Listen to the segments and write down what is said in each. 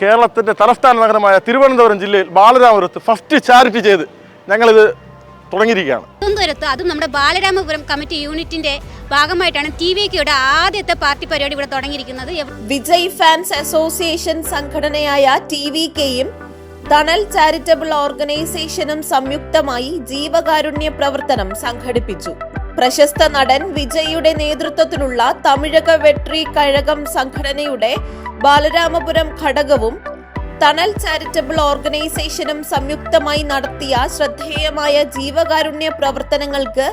കേരളത്തിന്റെ തലസ്ഥാന നഗരമായ തിരുവനന്തപുരം ജില്ലയിൽ ബാലരാമപുരത്ത് ഫസ്റ്റ് ചാരിറ്റി ചെയ്ത് ഞങ്ങളിത് തുടങ്ങിയിരിക്കുകയാണ്. തിരുവനന്തപുരത്ത് അതും നമ്മുടെ ബാലരാമപുരം കമ്മിറ്റി യൂണിറ്റിന്റെ ഭാഗമായിട്ടാണ് ടി വി കെയുടെ ആദ്യത്തെ പാർട്ടി പരിപാടി ഇവിടെ തുടങ്ങിയിരിക്കുന്നത്. വിജയ് ഫാൻസ് അസോസിയേഷൻ സംഘടനയായ ടി വി കെയും തണൽ ചാരിറ്റബിൾ ഓർഗനൈസേഷനും സംയുക്തമായി ജീവകാരുണ്യ പ്രവർത്തനം സംഘടിപ്പിച്ചു. പ്രശസ്ത നടൻ വിജയ്യുടെ നേതൃത്വത്തിലുള്ള തമിഴക വെട്രി കഴകം സംഘടനയുടെ ബാലരാമപുരം ഘടകവും തണൽ ചാരിറ്റബിൾ ഓർഗനൈസേഷനും സംയുക്തമായി നടത്തിയ ശ്രദ്ധേയമായ ജീവകാരുണ്യ പ്രവർത്തനങ്ങൾക്ക്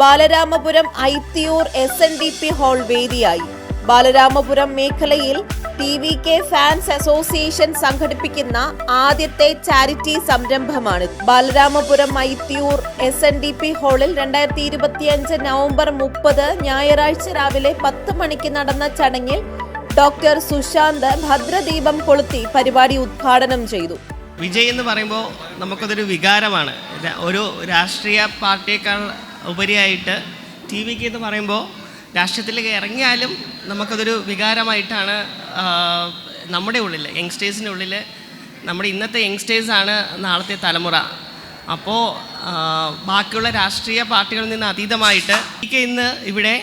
Balaramapuram Aithiyoor S N D P hall വേദിയായി. ബാലരാമപുരം മേഖലയിൽ T V K fans association സംഘടിപ്പിക്കുന്ന ആദ്യത്തെ ചാരിറ്റി സംരംഭമാണ്. Balaramapuram Aithiyoor S N D P ഹാളിൽ രണ്ടായിരത്തി ഇരുപത്തിയഞ്ച് നവംബർ മുപ്പത് ഞായറാഴ്ച രാവിലെ പത്ത് മണിക്ക് നടന്ന ചടങ്ങിൽ ഡോക്ടർ സുശാന്ത് ഭദ്രദീപം കൊളുത്തി പരിപാടി ഉദ്ഘാടനം ചെയ്തു. വിജയ് എന്ന് പറയുമ്പോൾ നമുക്കതൊരു വികാരമാണ്. ഒരു രാഷ്ട്രീയ പാർട്ടിയേക്കാൾ ഉപരിയായിട്ട് ടി വിക്ക് എന്ന് പറയുമ്പോൾ രാഷ്ട്രീയത്തിലേക്ക് ഇറങ്ങിയാലും നമുക്കതൊരു വികാരമായിട്ടാണ് നമ്മുടെ ഉള്ളിൽ യങ്സ്റ്റേഴ്സിന്റെ ഉള്ളിൽ നമ്മുടെ ഇന്നത്തെ യങ്സ്റ്റേഴ്സാണ് നാളത്തെ തലമുറ. അപ്പോൾ ബാക്കിയുള്ള രാഷ്ട്രീയ പാർട്ടികളിൽ നിന്ന് അതീതമായിട്ട് ഇന്ന് ഇവിടെ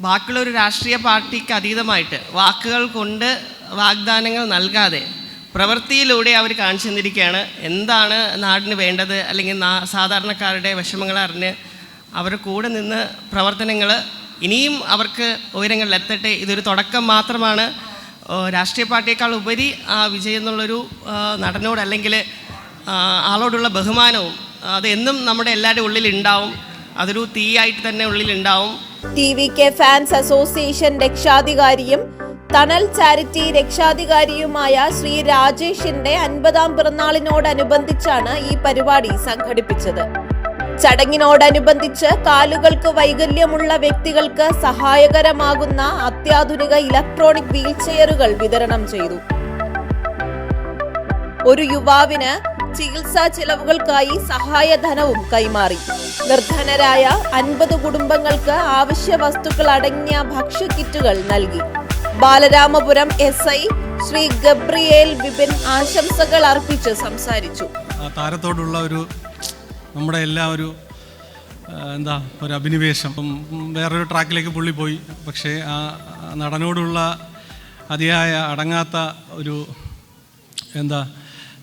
ബാക്കിയുള്ള ഒരു രാഷ്ട്രീയ പാർട്ടിക്ക് അതീതമായിട്ട് വാക്കുകൾ കൊണ്ട് വാഗ്ദാനങ്ങൾ നൽകാതെ പ്രവൃത്തിയിലൂടെ അവർ കാണിച്ചു തന്നിരിക്കുകയാണ്. എന്താണ് നാടിന് വേണ്ടത്? അല്ലെങ്കിൽ സാധാരണക്കാരുടെ വിഷമങ്ങൾ അറിഞ്ഞ് അവരുടെ കൂടെ നിന്ന് പ്രവർത്തനങ്ങൾ ഇനിയും അവർക്ക് ഉയരങ്ങളിൽ എത്തട്ടെ? ഇതൊരു തുടക്കം മാത്രമാണ്. രാഷ്ട്രീയ പാർട്ടിയേക്കാൾ ഉപരി ആ വിജയം എന്നുള്ളൊരു നടനോട് അല്ലെങ്കിൽ ആളോടുള്ള ബഹുമാനവും അത് എന്നും നമ്മുടെ എല്ലാവരുടെ ഉള്ളിലുണ്ടാവും. അതൊരു തീയായിട്ട് തന്നെ ഉള്ളിൽ ഉണ്ടാവും T V K fans association രക്ഷാധികാരിയും Thanal charity രക്ഷാധികാരിയുമായ Shri രാജേഷിന്റെ അൻപതാം പിറന്നാളിനോടനുബന്ധിച്ചാണ് ഈ പരിപാടി സംഘടിപ്പിച്ചത്. ചടങ്ങിനോടനുബന്ധിച്ച് കാലുകൾക്ക് വൈകല്യമുള്ള വ്യക്തികൾക്ക് സഹായകരമാകുന്ന അത്യാധുനിക ഇലക്ട്രോണിക് വീൽചെയറുകൾ വിതരണം ചെയ്തു. ഒരു യുവാവിന് ചികിത്സാ ചെലവുകൾക്കായി സഹായധനവും കൈമാറി. നിർധനരായ അൻപത് കുടുംബങ്ങൾക്ക് ആവശ്യ വസ്തുക്കൾ അടങ്ങിയ ഭക്ഷ്യക്കിറ്റുകൾ നൽകി. Balaramapuram S I Shri Gabriel Bipin ആശംസകൾ അർപ്പിച്ച് സംസാരിച്ചു. താരത്തോടുള്ള ഒരു നമ്മുടെ എല്ലാ ഒരു എന്താ ഒരു അഭിനിവേശം. വേറൊരു ട്രാക്കിലേക്ക് പുള്ളി പോയി പക്ഷേ ആ നടനോടുള്ള അതിയായ അടങ്ങാത്ത ഒരു എന്താ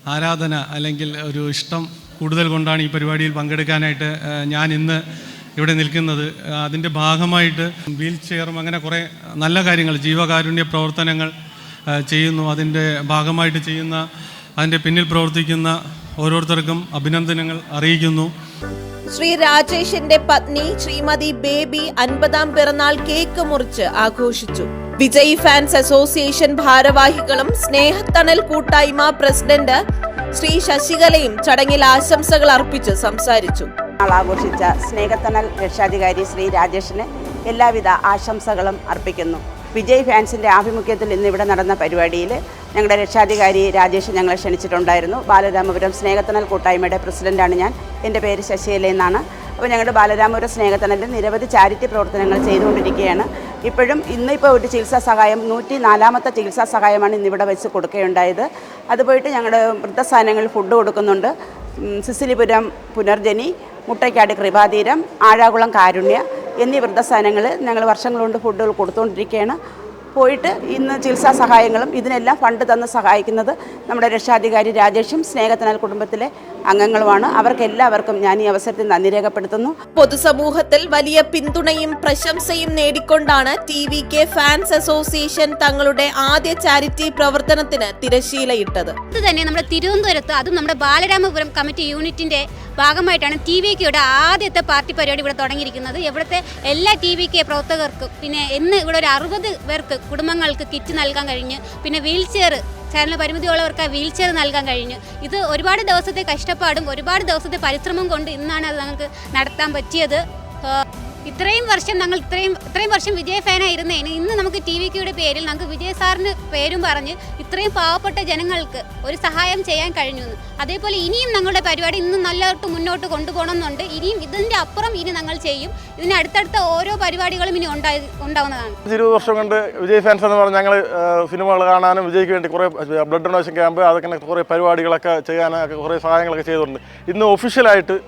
ആരാധന അല്ലെങ്കിൽ ഒരു ഇഷ്ടം കൂടുതൽ കൊണ്ടാണ് ഈ പരിപാടിയിൽ പങ്കെടുക്കാനായിട്ട് ഞാൻ ഇന്ന് ഇവിടെ നിൽക്കുന്നത്. അതിന്റെ ഭാഗമായിട്ട് വീൽ ചെയറും അങ്ങനെ കുറേ നല്ല കാര്യങ്ങൾ ജീവകാരുണ്യ പ്രവർത്തനങ്ങൾ ചെയ്യുന്നു. അതിന്റെ ഭാഗമായിട്ട് ചെയ്യുന്ന അതിന്റെ പിന്നിൽ പ്രവർത്തിക്കുന്ന ഓരോരുത്തർക്കും അഭിനന്ദനങ്ങൾ അറിയിക്കുന്നു. ശ്രീ രാജേഷിന്റെ പത്നി ശ്രീമതി ബേബി അൻപതാം പിറന്നാൾ കേക്ക് മുറിച്ച് ആഘോഷിച്ചു. വിജയ് ഫാൻസ് അസോസിയേഷൻ ഭാരവാഹികളും സ്നേഹത്തണൽ കൂട്ടായ്മ പ്രസിഡന്റ് ശ്രീ ശശികലയും ചടങ്ങിൽ ആശംസകൾ അർപ്പിച്ച് സംസാരിച്ചു. ആഘോഷിച്ച സ്നേഹത്തണൽ രക്ഷാധികാരി ശ്രീ രാജേഷിന് എല്ലാവിധ ആശംസകളും അർപ്പിക്കുന്നു. വിജയ് ഫാൻസിന്റെ ആഭിമുഖ്യത്തിൽ ഇന്ന് ഇവിടെ നടന്ന പരിപാടിയിൽ ഞങ്ങളുടെ രക്ഷാധികാരി രാജേഷ് ഞങ്ങളെ ക്ഷണിച്ചിട്ടുണ്ടായിരുന്നു. ബാലരാമപുരം സ്നേഹത്തണൽ കൂട്ടായ്മയുടെ പ്രസിഡന്റാണ് ഞാൻ. എന്റെ പേര് ശശികല എന്നാണ്. അപ്പോൾ ഞങ്ങളുടെ ബാലരാമപുരം സ്നേഹത്തണലിൽ നിരവധി ചാരിറ്റി പ്രവർത്തനങ്ങൾ ചെയ്തുകൊണ്ടിരിക്കുകയാണ്. ഇപ്പോഴും ഇന്നിപ്പോൾ ഒരു ചികിത്സാ സഹായം നൂറ്റി നാലാമത്തെ ചികിത്സാ സഹായമാണ് ഇന്നിവിടെ വെച്ച് കൊടുക്കുകയുണ്ടായത്. അതുപോയിട്ട് ഞങ്ങളുടെ വൃദ്ധസ്ഥാനങ്ങളിൽ ഫുഡ് കൊടുക്കുന്നുണ്ട്. സിസിലിപുരം പുനർജനി മുട്ടയ്ക്കാട് കൃപാതീരം ആഴാകുളം കാരുണ്യ എന്നീ വൃദ്ധസ്ഥാനങ്ങൾ ഞങ്ങൾ വർഷങ്ങൾ കൊണ്ട് ഫുഡുകൾ കൊടുത്തുകൊണ്ടിരിക്കുകയാണ്. പോയിട്ട് ഇന്ന് ചികിത്സാ സഹായങ്ങളും ഇതിനെല്ലാം ഫണ്ട് തന്ന് സഹായിക്കുന്നത് നമ്മുടെ രക്ഷാധികാരി രാജേഷും സ്നേഹത്തിനാൽ കുടുംബത്തിലെ അംഗങ്ങളുമാണ്. അവർക്കെല്ലാവർക്കും ഞാൻ ഈ അവസരത്തിൽ നന്ദി രേഖപ്പെടുത്തുന്നു. പൊതുസമൂഹത്തിൽ വലിയ പിന്തുണയും പ്രശംസയും നേടിക്കൊണ്ടാണ് T V K fans association തങ്ങളുടെ ആദ്യ ചാരിറ്റി പ്രവർത്തനത്തിന് തിരശീലയിട്ടത് ഇത് തന്നെ നമ്മുടെ തിരുവനന്തപുരത്ത് അതും നമ്മുടെ ബാലരാമപുരം കമ്മിറ്റി യൂണിറ്റിന്റെ ഭാഗമായിട്ടാണ് ടി വി കെയുടെ ആദ്യത്തെ പാർട്ടി പരിപാടി ഇവിടെ തുടങ്ങിയിരിക്കുന്നത്. ഇവിടുത്തെ എല്ലാ ടി വി കെ പ്രവർത്തകർക്കും പിന്നെ ഇന്ന് ഇവിടെ ഒരു അറുപത് പേർക്ക് കുടുംബങ്ങൾക്ക് കിറ്റ് നൽകാൻ കഴിഞ്ഞ് പിന്നെ വീൽ ചെയർ ചലന പരിമിതിയുള്ളവർക്ക് വീൽ ചെയർ നൽകാൻ കഴിഞ്ഞു. ഇത് ഒരുപാട് ദിവസത്തെ കഷ്ടപ്പാടും ഒരുപാട് ദിവസത്തെ പരിശ്രമം കൊണ്ട് ഇന്നാണ് അത് ഞങ്ങൾക്ക് നടത്താൻ പറ്റിയത്. ഇത്രയും വർഷം ഞങ്ങൾ ഇത്രയും ഇത്രയും വർഷം വിജയ് ഫാനായിരുന്നതിന് ഇന്ന് നമുക്ക് ടി വി കെയുടെ പേരിൽ നമുക്ക് വിജയ സാറിന് പേരും പറഞ്ഞ് ഇത്രയും പാവപ്പെട്ട ജനങ്ങൾക്ക് ഒരു സഹായം ചെയ്യാൻ കഴിഞ്ഞു. അതേപോലെ ഇനിയും ഞങ്ങളുടെ പരിപാടി ഇന്ന് നല്ലോട്ട് മുന്നോട്ട് കൊണ്ടുപോകണമെന്നുണ്ട്. ഇനിയും ഇതിന്റെ അപ്പുറം ഇനി ഞങ്ങൾ ചെയ്യും. ഇതിന് അടുത്തടുത്ത ഓരോ പരിപാടികളും ഇനി ഉണ്ടായി ഉണ്ടാവുന്നതാണ്. ഇരുപത് വർഷം കൊണ്ട് വിജയ് ഫാൻസ് എന്ന് പറഞ്ഞാൽ ഞങ്ങൾ സിനിമകൾ കാണാനും വിജയ്ക്ക് വേണ്ടി കുറേ ബ്ലഡ് ഡൊണേഷൻ ക്യാമ്പ് അതൊക്കെ കുറേ പരിപാടികളൊക്കെ ചെയ്യാനൊക്കെ കുറേ സഹായങ്ങളൊക്കെ ചെയ്തിട്ടുണ്ട്. ഇന്ന് ഒഫീഷ്യലായിട്ട്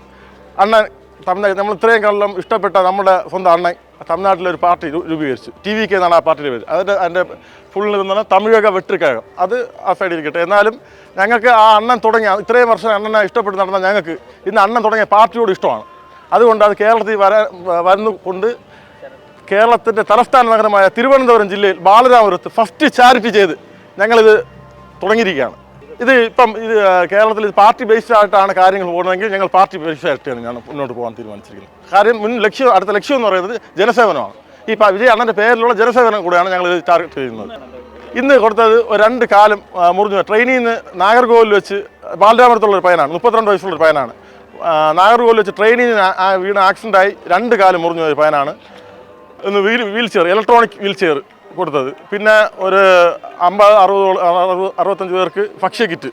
അണ്ണൻ തമിഴ്നാട് നമ്മൾ ഇത്രയും കാലം ഇഷ്ടപ്പെട്ട നമ്മുടെ സ്വന്തം അണ്ണൻ തമിഴ്നാട്ടിലൊരു പാർട്ടി രൂപീകരിച്ചു. ടി വി കെ എന്നാണ് ആ പാർട്ടിയുടെ പേര് അതിന്റെ അതിന്റെ ഫുള്ളിൽ നിന്നാണ് തമിഴക വെട്ടിക്കഴകം. അത് ആ സൈഡിൽ ഇരിക്കട്ടെ. എന്നാലും ഞങ്ങൾക്ക് ആ അണ്ണൻ തുടങ്ങിയ ഇത്രയും വർഷം അണ്ണനെ ഇഷ്ടപ്പെട്ട് നടന്ന ഞങ്ങൾക്ക് ഇന്ന് അണ്ണൻ തുടങ്ങിയ പാർട്ടിയോട് ഇഷ്ടമാണ്. അതുകൊണ്ട് അത് കേരളത്തിൽ വരാൻ വരുന്നുകൊണ്ട് കേരളത്തിന്റെ തലസ്ഥാന നഗരമായ തിരുവനന്തപുരം ജില്ലയിൽ ബാലരാമപുരത്ത് ഫസ്റ്റ് ചാരിറ്റി ചെയ്ത് ഞങ്ങളിത് തുടങ്ങിയിരിക്കുകയാണ്. ഇത് ഇപ്പം ഇത് കേരളത്തിൽ പാർട്ടി ബേസ്ഡ് ആയിട്ടാണ് കാര്യങ്ങൾ പോകുന്നതെങ്കിൽ ഞങ്ങൾ പാർട്ടി ബേസ്ഡ് ആയിട്ടാണ് ഞാൻ മുന്നോട്ട് പോകാൻ തീരുമാനിച്ചിരിക്കുന്നത്. കാര്യം മുൻ ലക്ഷ്യം അടുത്ത ലക്ഷ്യം എന്ന് പറയുന്നത് ജനസേവനമാണ്. ഈ വിജയ അണ്ണന്റെ പേരിലുള്ള ജനസേവനം കൂടെയാണ് ഞങ്ങൾ ഇത് ടാർഗറ്റ് ചെയ്യുന്നത്. ഇന്ന് കൊടുത്തത് രണ്ട് കാലം മുറിഞ്ഞു. ട്രെയിനിൽ നിന്ന് നാഗർകോവിൽ വെച്ച് ബാലരാമരത്തുള്ള ഒരു പയ്യനാണ്. മുപ്പത്തിരണ്ട് വയസ്സുള്ള ഒരു പയ്യനാണ്. ആ, നാഗർകോവിൽ വെച്ച് ട്രെയിനിൽ വീണ് ആക്സിഡന്റായി രണ്ട് കാലം മുറിഞ്ഞു ഒരു പയ്യനാണ്. ഇന്ന് wheel wheel chair electronic wheel chair കൊടുത്തത്. പിന്നെ ഒരു അമ്പത് അറുപത് അറുപത് അറുപത്തഞ്ച് പേർക്ക് ഭക്ഷ്യ കിറ്റ്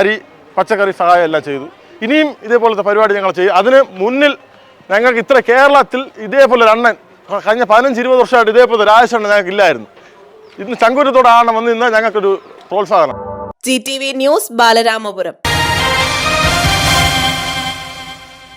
അരി പച്ചക്കറി സഹായം എല്ലാം ചെയ്തു. ഇനിയും ഇതേപോലത്തെ പരിപാടി ഞങ്ങൾ ചെയ്യും. അതിന് മുന്നിൽ ഞങ്ങൾക്ക് ഇത്ര കേരളത്തിൽ ഇതേപോലെ ഒരു അണ്ണൻ കഴിഞ്ഞ പതിനഞ്ച് ഇരുപത് വർഷമായിട്ട് ഇതേപോലെ രാജേഷണ്ണൻ ഞങ്ങൾക്ക് ഇല്ലായിരുന്നു. ഇന്ന് ചങ്കുരത്തോടെ ആണ് വന്ന് ഇന്ന് ഞങ്ങൾക്കൊരു പ്രോത്സാഹനം. G T V news Balaramapuram.